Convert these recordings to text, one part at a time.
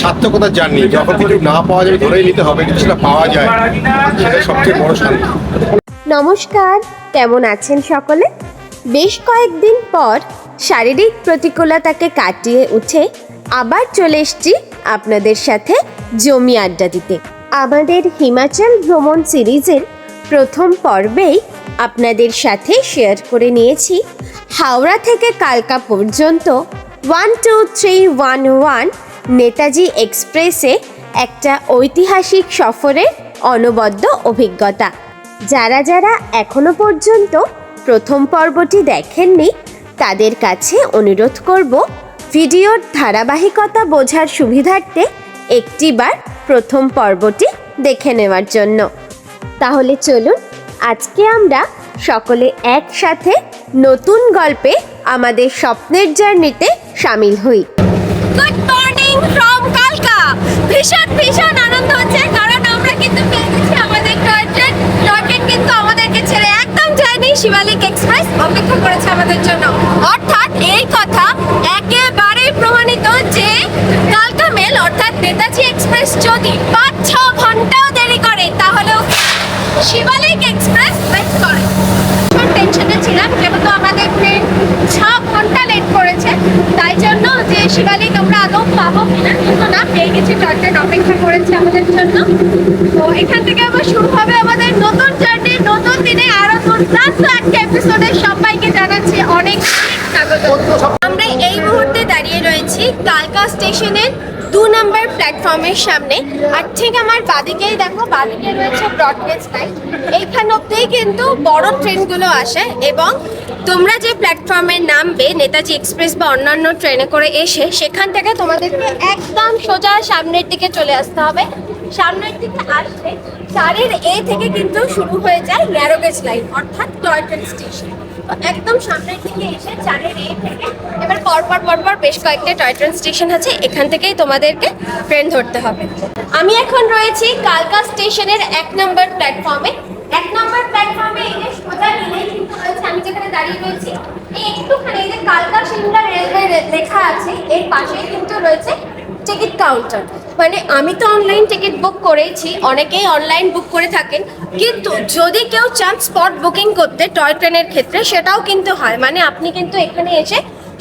সার্থকতার journey, যখন কিছু না পাওয়া যাবে ধরেই নিতে হবে, কিন্তু সেটা পাওয়া যায়, সেটা সবচেয়ে বড় শান্তি নমস্কার, কেমন আছেন সকলে? বেশ কয়েকদিন পর শারীরিক প্রতিকূলতাকে কাটিয়ে উঠে আবার চলে এসছি আপনাদের সাথে জমি আড্ডা দিতে। আমাদের হিমাচল ভ্রমণ সিরিজের প্রথম পর্বেই আপনাদের সাথে শেয়ার করে নিয়েছি। হাওড়া থেকে কালকা পর্যন্ত one two three one one Netaji এক্সপ্রেসে একটা ঐতিহাসিক সফরের অনবদ্য অভিজ্ঞতা। যারা যারা এখনও পর্যন্ত প্রথম পর্বটি দেখেননি, তাদের কাছে অনুরোধ করব, ভিডিওর ধারাবাহিকতা বোঝার সুবিধার্থে একটিবার প্রথম পর্বটি দেখে নেওয়ার জন্য। তাহলে চলুন, আজকে আমরা সকলে একসাথে নতুন গল্পে আমাদের স্বপ্নের জার্নিতে সামিল হই। মর্নিং ফ্রম কালকা ভীষণ ভীষণ আনন্দ হচ্ছে, কারণ আমরা কিন্তু পেয়ে আমাদের টয় ট্রেন টয় ট্রেন কিন্তু আমাদেরকে ছেড়ে একদম যায়নি। শিবালিক এক্সপ্রেস অপেক্ষা করেছে আমাদের জন্য। অর্থাৎ এই কথা একেবারে প্রমাণিত যে কালকা মেল অর্থাৎ নেতাজি এক্সপ্রেস যদি পাঁচ, ছ ঘন্টাও দেরি করে, তাহলেও শিবালিক এক্সপ্রেস ওয়েট করে। টেনশনে ছিলাম, যেহেতু আমাদের ট্রেন ছ ঘণ্টা লেট করেছে শিবালিক আমরা আদৌ পাবো কিনা কিন্তু না পেয়ে গেছি ট্রেন অপেক্ষা করেছে আমাদের জন্য। তো এখান থেকে আবার শুরু হবে আমাদের নতুন জার্নি নতুন দিনে আরও দুর্দান্ত একটা এপিসোডে সবাইকে জানাচ্ছি অনেক স্বাগত। আমরা এই মুহূর্তে দাঁড়িয়ে রয়েছি কালকা স্টেশনের দু নম্বর প্ল্যাটফর্মের সামনে। আর ঠিক আমার বাদিকেই দেখো, বাদিকে রয়েছে ব্রডগেজ লাইন এইখান অব্দিই কিন্তু বড় ট্রেনগুলো আসে এবং তোমরা যে প্ল্যাটফর্মে নামবে, নেতাজি এক্সপ্রেস বা অন্যান্য ট্রেনে করে এসে, সেখান থেকে তোমাদেরকে একদম সোজা সামনের দিকে চলে আসতে হবে। সামনের দিকে আসলে চারের এ থেকে কিন্তু শুরু হয়ে যায় ন্যারোগেজ লাইন অর্থাৎ টয় ট্রেন স্টেশন একদম সামনের দিকে এসে চারের এবার পরপর পরপর বেশ কয়েকটা টয় ট্রেন স্টেশন আছে, এখান থেকেই তোমাদেরকে ট্রেন ধরতে হবে। আমি এখন রয়েছি কালকা স্টেশনের এক নম্বর প্ল্যাটফর্মে এক নম্বর প্ল্যাটফর্মে এই সোজা গেলেই কিন্তু রয়েছে, আমি যেখানে দাঁড়িয়ে রয়েছি, এই একটুখানি এই যে কালকা সিমলা রেলওয়ে লেখা আছে, এর পাশেই কিন্তু রয়েছে টিকিট কাউন্টার মানে আমি তো অনলাইন টিকিট বুক করেইছি, অনেকেই অনলাইন বুক করে থাকেন, কিন্তু যদি কেউ চান স্পট বুকিং করতে টয় ট্রেনের ক্ষেত্রে, সেটাও কিন্তু হয়। মানে আপনি কিন্তু এখানে এসে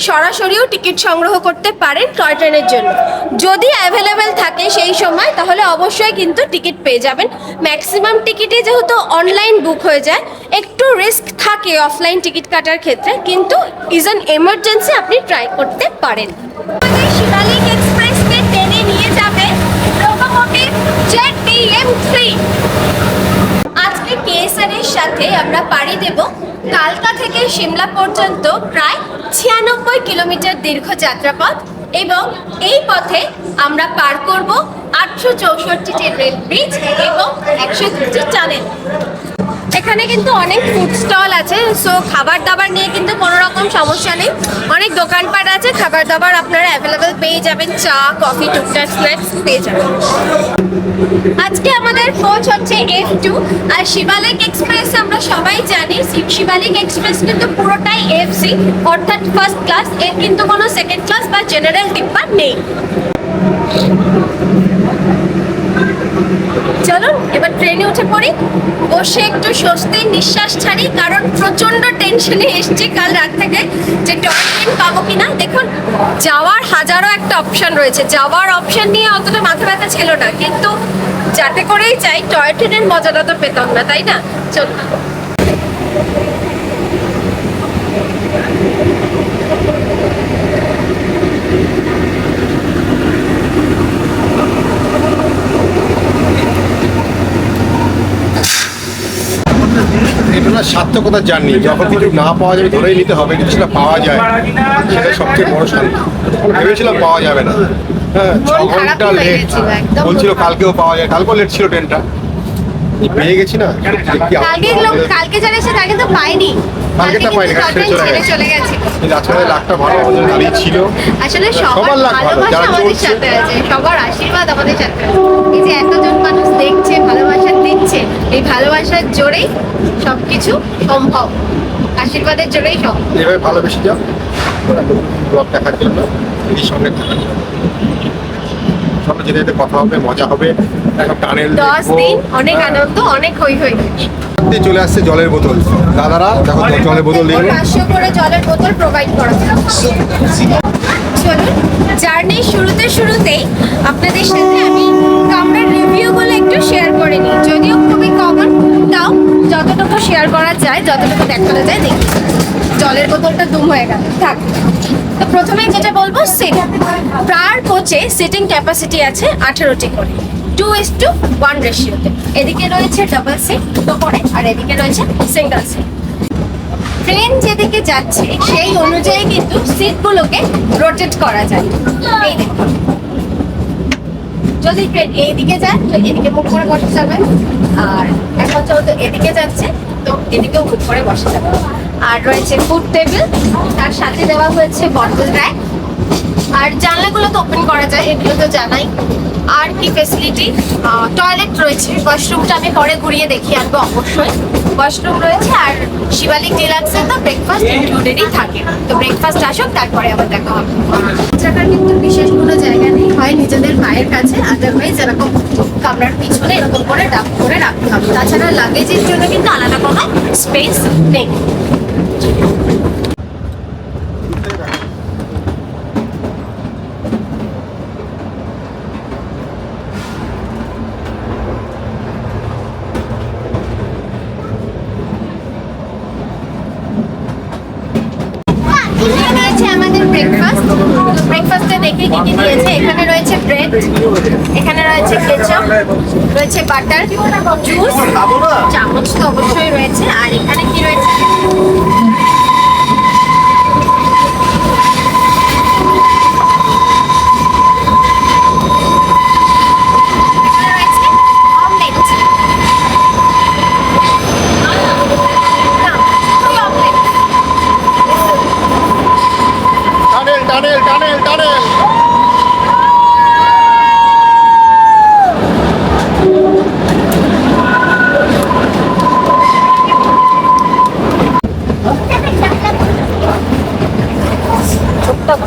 সরাসরিও টিকিট সংগ্রহ করতে পারেন টয় ট্রেনের জন্য। যদি অ্যাভেলেবেল থাকে সেই সময়, তাহলে অবশ্যই কিন্তু টিকিট পেয়ে যাবেন। ম্যাক্সিমাম টিকিটই যেহেতু অনলাইন বুক হয়ে যায়, একটু রিস্ক থাকে অফলাইন টিকিট কাটার ক্ষেত্রে, কিন্তু ইজ অ্যান এমার্জেন্সি আপনি ট্রাই করতে পারেন। শিবালিক এক্সপ্রেসকে টেনে নিয়ে যাবে লোকোমোটিভ ডিএম থ্রি আজকে কেএসআর এর সাথে আমরা পাড়ি দেব কালকা থেকে সিমলা পর্যন্ত প্রায় ছিয়ানব্বই কিলোমিটার দীর্ঘ যাত্রাপথ এবং এই পথে আমরা পার করব আটশো চৌষট্টিটি রেল ব্রিজ এবং একশো দুটি টানেল এখানে কিন্তু অনেক ফুড স্টল আছে সো খাবার দাবার নিয়ে কিন্তু কোনো রকম সমস্যা নেই। অনেক দোকানপাট আছে খাবার দাবার আপনারা অ্যাভেলেবেল পেয়ে যাবেন, চা কফি টুকটাক স্ন্যাক্স পেয়ে যাবেন। আজকে আমাদের কোচ হচ্ছে F two R Shivalik express আমরা সবাই জানি শিবালিক এক্সপ্রেস কিন্তু পুরোটাই এফ সি অর্থাৎ ফার্স্ট ক্লাস এর কিন্তু কোনো সেকেন্ড ক্লাস বা জেনারেল ডিব্বা নেই। চলুন, এবার ট্রেনে উঠে পড়ি। বসে একটু স্বস্তির নিঃশ্বাস ছাড়ি, কারণ প্রচণ্ড টেনশনে এসছি কাল রাত থেকে যে টয় ট্রেন পাবো কিনা। দেখুন, যাওয়ার হাজারো একটা অপশন রয়েছে। যাওয়ার অপশন নিয়ে অতটা মাথা ব্যথা ছিল না, কিন্তু যাতে করেই যাই টয় ট্রেনের মজাটা তো পেতাম না, তাই না? চলুন। এটা না সার্থকতার জার্নি। যখন কিছু না পাওয়া যাবে ধরেই নিতে হবে কিন্তু সেটা পাওয়া যায় সেটা সবচেয়ে বড় শান্তি। ভেবেছিলাম পাওয়া যাবে না। হ্যাঁ ছ ঘণ্টা লেট বলছিল কালকেও পাওয়া যায় কালকেও লেট ছিল ট্রেনটা পেয়ে গেছি না। কালকে লোক কালকে যারা এসে তাকে তো পাইনি কালকেটা পাইনি, কিন্তু কালকে টয় ট্রেন ছেড়ে ছেড়ে চলে গেছে। কিন্তু আজকে লাখটা ভালো আমাদের দাঁড়িয়ে ছিল। আসলে সবার সবার ভালো, যারা চলছে। সবার আশীর্বাদ আমাদের সাথে এই যে এতজন মানুষ দেখছে ভালোবাসা দিচ্ছে এই ভালোবাসার জোরেই সবকিছু সম্ভব। আশীর্বাদের জোরেই সম্ভব এভাবে ভালোবেসে যাও। ব্লগ দেখার জন্য এই সঙ্গে থাকার জন্য চলো যেতে যেতে কথা হবে মজা হবে। একটা টানেল দশ দিন অনেক। আনন্দ অনেক হই হই। দিয়ে চলে আসছে জলের বোতল। দাদারা, দেখো জলের বোতল দিয়ে। পাঁচশো করে জলের বোতল প্রোভাইড করা চলুন জার্নির শুরুতে শুরুতেই আপনাদের সাথে আমি কামরার রিভিউগুলো একটু শেয়ার করে নিই। যদিও খুবই কমন তাও যতটুকু শেয়ার করা যায়, যতটুকু দেখানো যায়, দেখি। জলের বোতলটা দুম হয়ে গেল। থাক। তো প্রথমে যেটা বলব সিট প্রার কোচে সিটিং ক্যাপাসিটি আছে আঠেরোটি করে। টু ইস টু ওয়ান রেশিওতে এদিকে রয়েছে ডাবল সিট করে আর এদিকে রয়েছে সিঙ্গেল সিট ট্রেন যেদিকে যাচ্ছে, সেই অনুযায়ী কিন্তু সিটগুলোকে রোটেট করা যায়। এই যদি ট্রেন এইদিকে যায়, তো এদিকে মুখ করে বসে যাবেন আর এখন যেহেতু এদিকে যাচ্ছে, তো এদিকেও মুখ করে বসে যাবেন আর রয়েছে ফুড টেবিল তার সাথে দেওয়া হয়েছে বটল র্যাক আর জানলাগুলো তো ওপেন করা যায়, এগুলো তো জানাই। আর কি ফেসিলিটি টয়লেট রয়েছে। ওয়াশরুমটা আমি পরে ঘুরিয়ে দেখিয়ে আনব অবশ্যই। ওয়াশরুম রয়েছে আর শিবালিক ডিলাক্সে তো ব্রেকফাস্ট ইনক্লুডেডই থাকে। তো ব্রেকফাস্ট আসুক, তারপরে আবার দেখা হবে। থাকার কিন্তু বিশেষ কোনো জায়গা নেই। হয় নিজেদের পায়ের কাছে আদারওয়াইজ এরকম কামরার পিছনে এরকম করে ডাব করে রাখতে হবে। তাছাড়া লাগেজের জন্য কিন্তু আলাদা কোনো স্পেস নেই এখানে রয়েছে আমাদের ব্রেকফাস্ট ব্রেকফাস্টে দেখে কি কি দিয়েছে এখানে রয়েছে ব্রেড এখানে রয়েছে কেচাপ রয়েছে বাটার জুস চামচ তো অবশ্যই রয়েছে। আর এখানে কি রয়েছে এখানে রয়েছে omelette। না, শুধু omelette। Tunnel tunnel tunnel tunnel চোখটা গোল হলো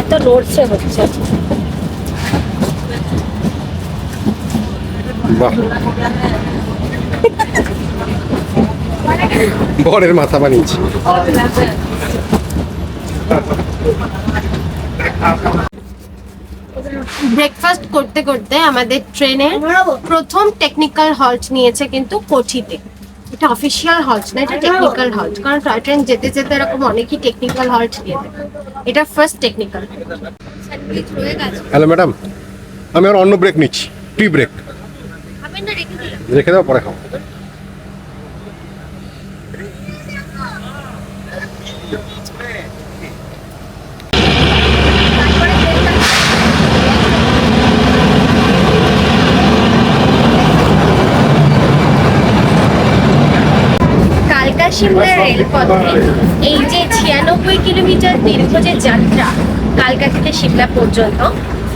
এত নড়ছে হচ্ছে। বাহ। বরের মাথা বানিয়েছি। ব্রেকফাস্ট করতে করতে আমাদের ট্রেনের প্রথম টেকনিক্যাল হল্ট নিয়েছে কিন্তু কোঠিতে। এটা অফিসিয়াল হল্ট না এটা টেকনিক্যাল হল্ট কারণ টয় ট্রেন যেতে যেতে এরকম অনেকই টেকনিক্যাল হল্ট দিয়ে দেয়। এটা ফার্স্ট টেকনিক্যাল হ্যালো ম্যাডাম আমি আর অন্য ব্রেক নিচ্ছি টি ব্রেক রেখে দাও পরে খাও কালকা সিমলা রেলপথে এই যে ছিয়ানব্বই কিলোমিটার দীর্ঘ যে যাত্রা কালকা থেকে সিমলা পর্যন্ত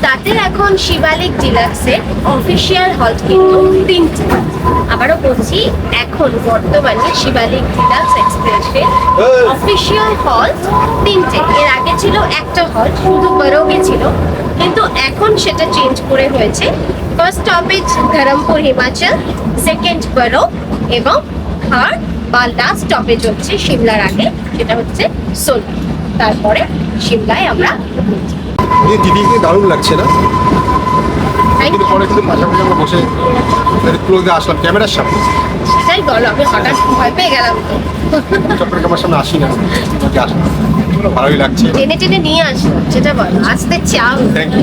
তাতে এখন শিবালিক ডিলাক্সের অফিসিয়াল হল্ট কিন্তু তিনটে। আবারও বলছি এখন বর্তমানে শিবালিক ডিলাক্স এক্সপ্রেসের অফিসিয়াল হল্ট তিনটে। এর আগে ছিল একটা হল্ট শুধু বরোগে ছিল। কিন্তু এখন সেটা চেঞ্জ করে হয়েছে। First stoppage Dharampur Himachal second Barog এবং থার্ড বা লাস্ট স্টপেজ হচ্ছে সিমলার আগে সেটা হচ্ছে সোল। তারপরে সিমলায় আমরা দিদিকে দারুণ লাগছে না? কিন্তু you. পরে কিন্তু পাশাপাশি আমরা বসে ক্লোজে আসলাম ক্যামেরার সামনে। সেটাই বলো আমি হঠাৎ ভয় পেয়ে গেলাম তো। সামনে আসি না। আসলাম ভালোই লাগছে। টেনে টেনে নিয়ে আসলো সেটা বলো। আসতে চাও। থ্যাংক ইউ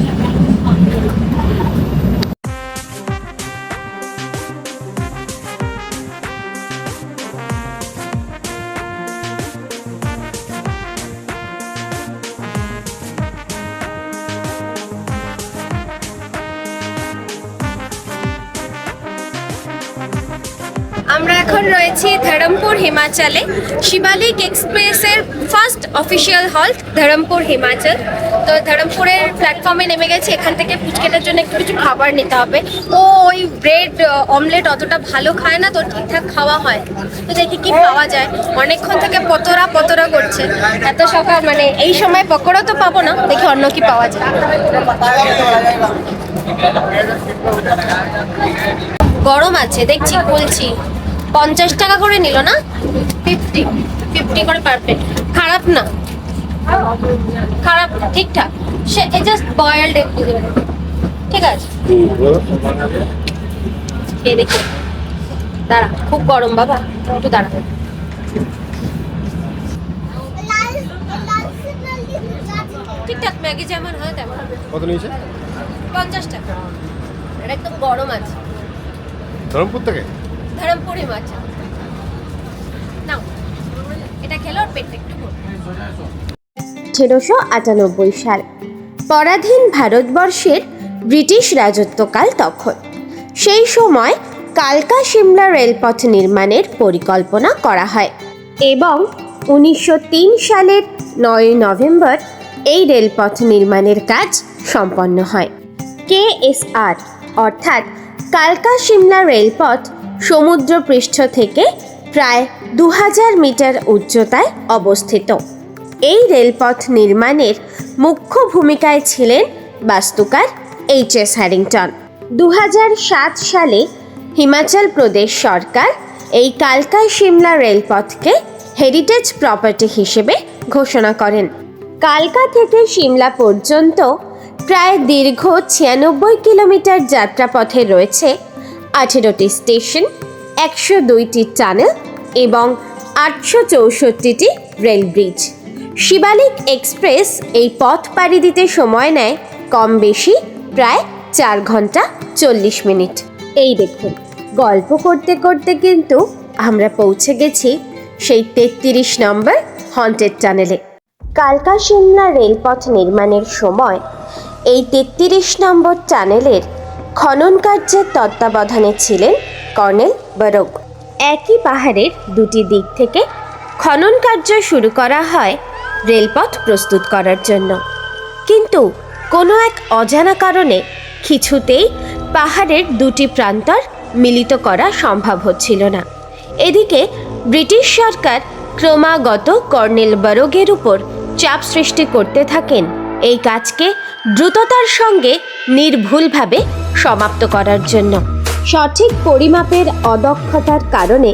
ধরমপুর হিমাচলে শিবালিক এক্সপ্রেসের first official halt Dharampur Himachal. তো ধরমপুরের প্ল্যাটফর্মে নেমে গেছি, এখান থেকে পুচকেটার জন্য একটু কিছু খাবার নিতে হবে। ও, ওই ব্রেড অমলেট অতটা ভালো খায় না, তো ঠিকঠাক খাওয়া হয়। তো দেখি কি পাওয়া যায়। অনেকক্ষণ থেকে পতরা পতরা করছে। এত সকাল মানে এই সময় পকোড়া তো পাবো না, দেখি অন্য কি পাওয়া যায়। গরম আছে, দেখছি বলছি পঞ্চাশ টাকা করে নিল না? ফিফটি ফিফটি করে পার প্লেট খারাপ না। খারাপ না, ঠিকঠাক। সে এ জাস্ট বয়েলড একটু। ঠিক আছে? খেয়ে দেখি। দাঁড়া খুব গরম বাবা। একটু দাঁড়া। ঠিকঠাক ম্যাগি যেমন হয় তেমন। কত নিয়েছে? পঞ্চাশ টাকা। এটা একদম গরম আছে। ধরমপুর থেকে? ধরমপুরি মাছ। নাও, এটা খেলে ওর পেটটা একটু আঠেরোশো আটানব্বই সাল। পরাধীন ভারতবর্ষের ব্রিটিশ রাজত্বকাল তখন। সেই সময় কালকা সিমলা রেলপথ নির্মাণের পরিকল্পনা করা হয় এবং উনিশশো তিন সালের নয় নভেম্বর এই রেলপথ নির্মাণের কাজ সম্পন্ন হয়। কেএসআর অর্থাৎ কালকা সিমলা রেলপথ সমুদ্রপৃষ্ঠ থেকে প্রায় দু হাজার মিটার উচ্চতায় অবস্থিত। এই রেলপথ নির্মাণের মুখ্য ভূমিকায় ছিলেন বাস্তুকার এইচ এস হ্যারিংটন। দু হাজার সাত সালে হিমাচল প্রদেশ সরকার এই কালকা সিমলা রেলপথকে হেরিটেজ প্রপার্টি হিসেবে ঘোষণা করেন। কালকা থেকে সিমলা পর্যন্ত প্রায় দীর্ঘ ছিয়ানব্বই কিলোমিটার যাত্রাপথে রয়েছে আঠেরোটি স্টেশন, একশো দুইটি টানেল এবং আটশো চৌষট্টিটি রেল ব্রিজ। শিবালিক এক্সপ্রেস এই পথ পাড়ি দিতে সময় নেয় কম বেশি প্রায় চার ঘণ্টা চল্লিশ মিনিট। এই দেখুন, গল্প করতে করতে কিন্তু আমরা পৌঁছে গেছি সেই তেত্রিশ নম্বর হন্টেড টানেলে। কালকা সিমলা রেলপথ নির্মাণের সময় এই তেত্রিশ নম্বর টানেলের খনন কার্যের তত্ত্বাবধানে ছিলেন কর্নেল বরক। একই পাহাড়ের দুটি দিক থেকে খনন কার্য শুরু করা হয় রেলপথ প্রস্তুত করার জন্য। কিন্তু কোনো এক অজানা কারণে কিছুতেই পাহাড়ের দুটি প্রান্তর মিলিত করা সম্ভব হচ্ছিল না। এদিকে ব্রিটিশ সরকার ক্রমাগত কর্নেল বরগের উপর চাপ সৃষ্টি করতে থাকেন। এই কাজকে দ্রুততার সঙ্গে নির্ভুলভাবে সমাপ্ত করার জন্য। সঠিক পরিমাপের অদক্ষতার কারণে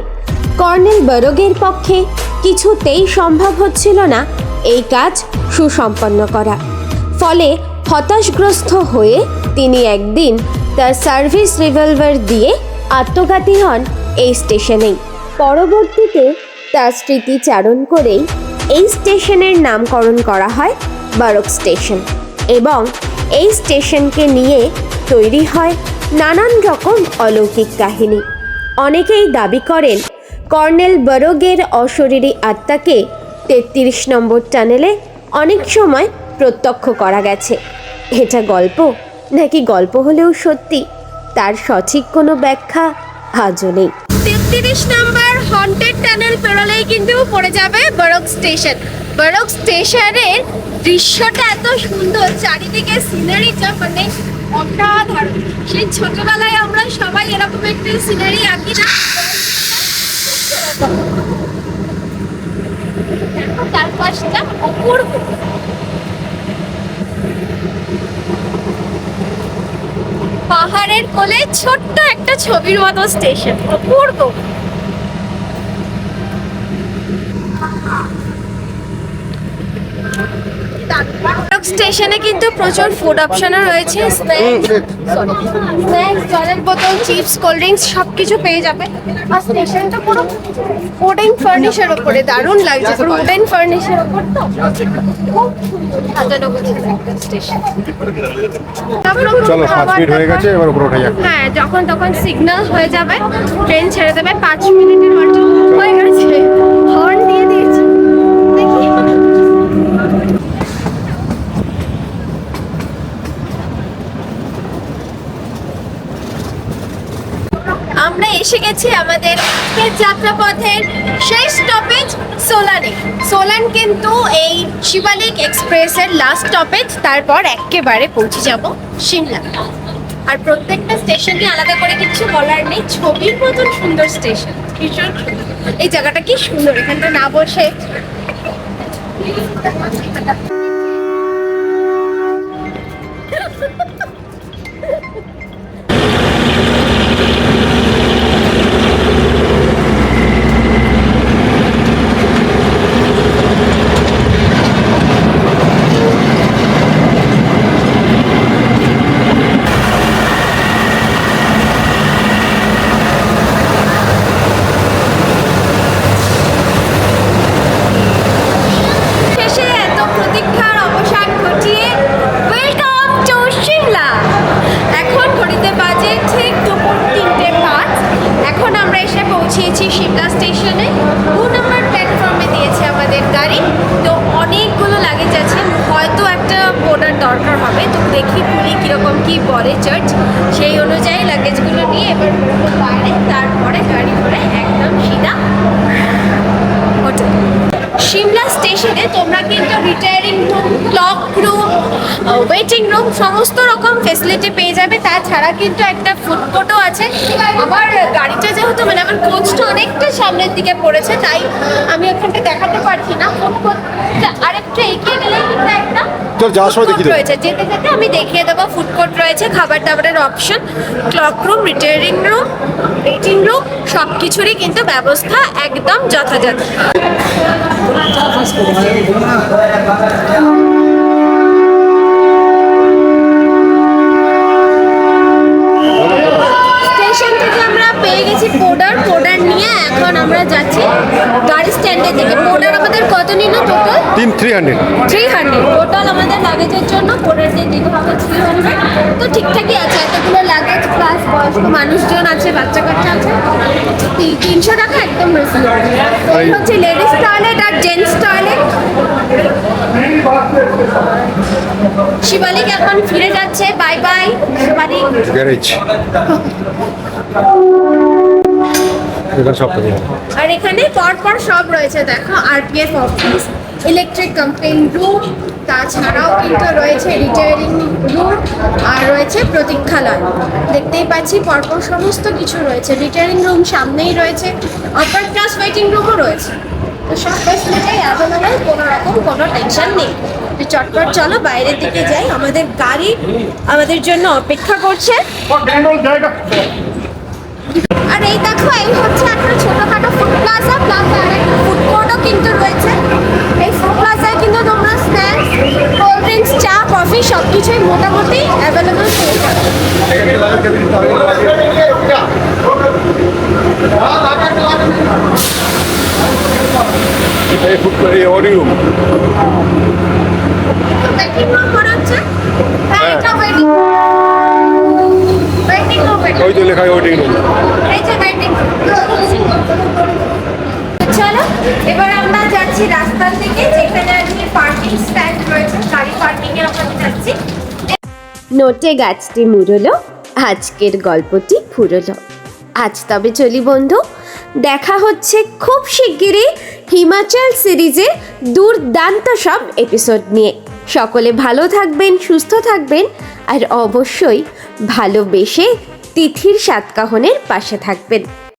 কর্নেল বরগের পক্ষে কিছুতেই সম্ভব হচ্ছিল না এই কাজ সুসম্পন্ন করা। ফলে হতাশগ্রস্ত হয়ে তিনি একদিন তার সার্ভিস রিভলভার দিয়ে আত্মঘাতী হন এই স্টেশনেই। পরবর্তীতে তার স্মৃতিচারণ করেই এই স্টেশনের নামকরণ করা হয় বারক স্টেশন এবং এই স্টেশনকে নিয়ে তৈরি হয় নানান রকম অলৌকিক কাহিনী। অনেকেই দাবি করেন, কর্নেল বরগের অশরীরী আত্মাকে তেত্রিশ নম্বর টানেলে অনেক সময় প্রত্যক্ষ করা গেছে। এটা গল্প? নাকি গল্প হলেও সত্যি? তার সঠিক কোনো ব্যাখ্যা আজও নেই। তেত্রিশ নাম্বার হন্টেড টানেল পেরোলেই কিন্তু পড়ে যাবে বরক স্টেশন। বরক স্টেশনের দৃশ্যটা এত সুন্দর, চারিদিকে সিনারিটা মানে অসাধারণ। সেই ছোটবেলায় আমরা সবাই এরকম একটি সিনারি আঁকি না। চারপাশটা অপূর্ব। পাহাড়ের কোলে ছোট্ট একটা ছবির মতো স্টেশন অপূর্ব। স্টেশনে কিন্তু প্রচুর ফুড অপশনও রয়েছে। স্ন্যাক্স জলের বোতল চিপস কোল্ড ড্রিঙ্কস সব কিছু পেয়ে যাবে। আর স্টেশনটা পুরো উডেন ফার্নিশের ওপরে দারুণ লাগছে। পুরো উডেন ফার্নিশের ওপর তো খুব সাজানো গোছানো একটা স্টেশন চলো পাঁচ মিনিট হয়ে গেছে এবার উপরে ওঠা যাক। হ্যাঁ যখন তখন সিগন্যাল হয়ে যাবে ট্রেন ছেড়ে দেবে পাঁচ মিনিটের মধ্যে হয়ে গেছে। হর্ন দিয়ে দিয়েছে দেখি আমরা এসে গেছি আমাদের আজকের যাত্রাপথের শেষ স্টপেজ সোলানে সোলান কিন্তু এই শিবালিক এক্সপ্রেসের লাস্ট স্টপেজ তারপর একেবারে পৌঁছে যাব সিমলা। আর প্রত্যেকটা স্টেশনে আলাদা করে কিছু বলার নেই, ছবির মতন সুন্দর স্টেশন ভীষণ এই জায়গাটা কি সুন্দর, এখানটা না বসে। কী বলে চার্চ সেই অনুযায়ী লাগেজগুলো নিয়ে এবার বাইরে, তারপরে গাড়ি করে একদম সিধা হোটেল সিমলা স্টেশনে তোমরা কিন্তু retiring room cloak room waiting room সমস্ত রকম ফেসিলিটি পেয়ে যাবে। তাছাড়া কিন্তু একটা ফুড কোর্টও আছে। আমার গাড়িটা যেহেতু মানে আমার কোচটা অনেকটা সামনের দিকে পড়েছে, তাই আমি ওখানটা দেখাতে পারছি না। ফুড কোর্ট আরেকটা এগিয়ে গেলে কিন্তু একটা চল, যাওয়ার সময় দেখিয়ে দেবো। রয়েছে যেতে যেতে আমি দেখিয়ে দেবো ফুড কোর্ট রয়েছে খাবার দাবারের option cloak room retiring room waiting room সব কিছুরই কিন্তু ব্যবস্থা একদম যথাযথ পেয়ে গেছি পোডার পোডার নিয়ে এখন আমরা যাচ্ছি গাড়ি স্ট্যান্ডের দিকে। পোডার আমাদের কত নিল টোটাল তিন three hundred three hundred total আমাদের লাগেজের জন্য পোডার দিয়ে দিতে হবে থ্রি হান্ড্রেড তো ঠিকঠাকই আছে এতগুলো লাগেজ প্লাস বয়স্ক মানুষজন আছে বাচ্চা কাচ্চা আছে তিনশো টাকা একদম রিজনেবল এই হচ্ছে লেডিস টয়লেট আর জেন্টস টয়লেট শিবালিক এখন ফিরে যাচ্ছে বাই বাই শিবালিক গ্যারেজ এখানে সব যাবে। আর এখানে পরপর সব রয়েছে দেখো RPF office electric complain room তাছাড়াও কিন্তু রয়েছে রিটায়ারিং রুম আর রয়েছে প্রতীক্ষালয়। দেখতেই পাচ্ছি পরপর সমস্ত কিছু রয়েছে। রিটায়ারিং রুম সামনেই রয়েছে আপার ক্লাস ওয়েটিং রুমও রয়েছে। তো সব ফেসিলিটি অ্যাভেলেবেল কোনো রকম কোনো টেনশন নেই। তো চটপট চলো বাইরের দিকে যাই। আমাদের গাড়ি আমাদের জন্য অপেক্ষা করছে। আর এই দেখো এই হচ্ছে একটা ছোটখাটো ফুড প্লাজা প্লাজা আর একটা ফুড কোর্টও কিন্তু রয়েছে। এই ফুড প্লাজায় কিন্তু তোমরা স্ন্যাক্স কোল্ড ড্রিঙ্কস চা কফি সব কিছুই মোটামুটি অ্যাভেলেবল পেয়ে যাবে। হ্যাঁ রুম ওই তো লেখা ওয়েটিং রুম। চলো, এবার আমরা যাচ্ছি রাস্তার যেখানে পার্কিং স্ট্যান্ড রয়েছে, গাড়ি পার্কিং এ আমরা যাচ্ছি। নোটে গাছটি মুড়লো, আজকের গল্পটি ফুরলো। আজ তবে চলি বন্ধু, দেখা হচ্ছে খুব শিগগিরই হিমাচল সিরিজে দুর্দান্ত সব এপিসোড নিয়ে। সকলে ভালো থাকবেন, সুস্থ থাকবেন, আর অবশ্যই ভালোবেসে তিথির সাতকাহনের পাশে থাকবেন।